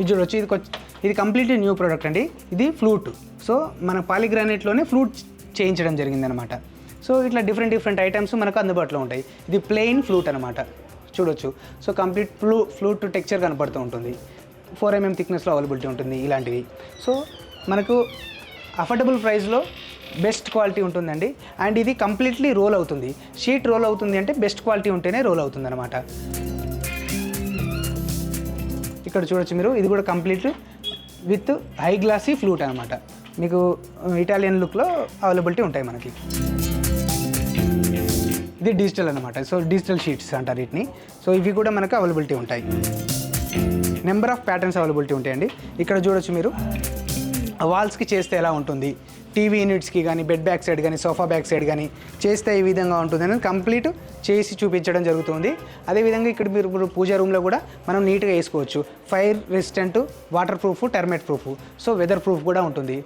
ఇది చూడొచ్చు ఇది ఇది కంప్లీట్లీ న్యూ ప్రోడక్ట్ అండి. ఇది ఫ్లూట్. సో మన పాలిగ్రానైట్లోనే ఫ్లూట్ చేయించడం జరిగిందనమాట. సో ఇట్లా డిఫరెంట్ డిఫరెంట్ ఐటమ్స్ మనకు అందుబాటులో ఉంటాయి. ఇది ప్లెయిన్ ఫ్లూట్ అనమాట. చూడొచ్చు. So complete flu flute texture కనపడుతూ ఉంటుంది. ఫోర్ ఎంఎం థిక్నెస్లో అవైలబిలిటీ ఉంటుంది ఇలాంటివి. సో మనకు అఫోర్డబుల్ ప్రైస్లో బెస్ట్ క్వాలిటీ ఉంటుందండి. అండ్ ఇది కంప్లీట్లీ రోల్ అవుతుంది. షీట్ రోల్ అవుతుంది అంటే బెస్ట్ క్వాలిటీ ఉంటేనే రోల్ అవుతుంది అనమాట ఇక్కడ చూడొచ్చు మీరు. ఇది కూడా complete with high glossy flute అనమాట మీకు ఇటాలియన్ లుక్లో అవైలబిలిటీ ఉంటాయి మనకి. ఇది డిజిటల్ అనమాట సో డిజిటల్ షీట్స్ అంటారు వీటిని. సో ఇవి కూడా మనకు అవైలబిలిటీ ఉంటాయి. నెంబర్ ఆఫ్ ప్యాటర్న్స్ అవైలబిలిటీ ఉంటాయండి. ఇక్కడ చూడొచ్చు మీరు. వాల్స్కి చేస్తే ఎలా ఉంటుంది? టీవీ యూనిట్స్కి కానీ బెడ్ బ్యాక్ సైడ్ కానీ సోఫా బ్యాక్ సైడ్ కానీ చేస్తే ఈ విధంగా ఉంటుంది అనేది కంప్లీట్ చేసి చూపించడం జరుగుతుంది. అదేవిధంగా ఇక్కడ మీరు పూజా రూమ్లో కూడా మనం నీట్గా వేసుకోవచ్చు. Fire resistant water proof termite proof. So weather proof కూడా ఉంటుంది.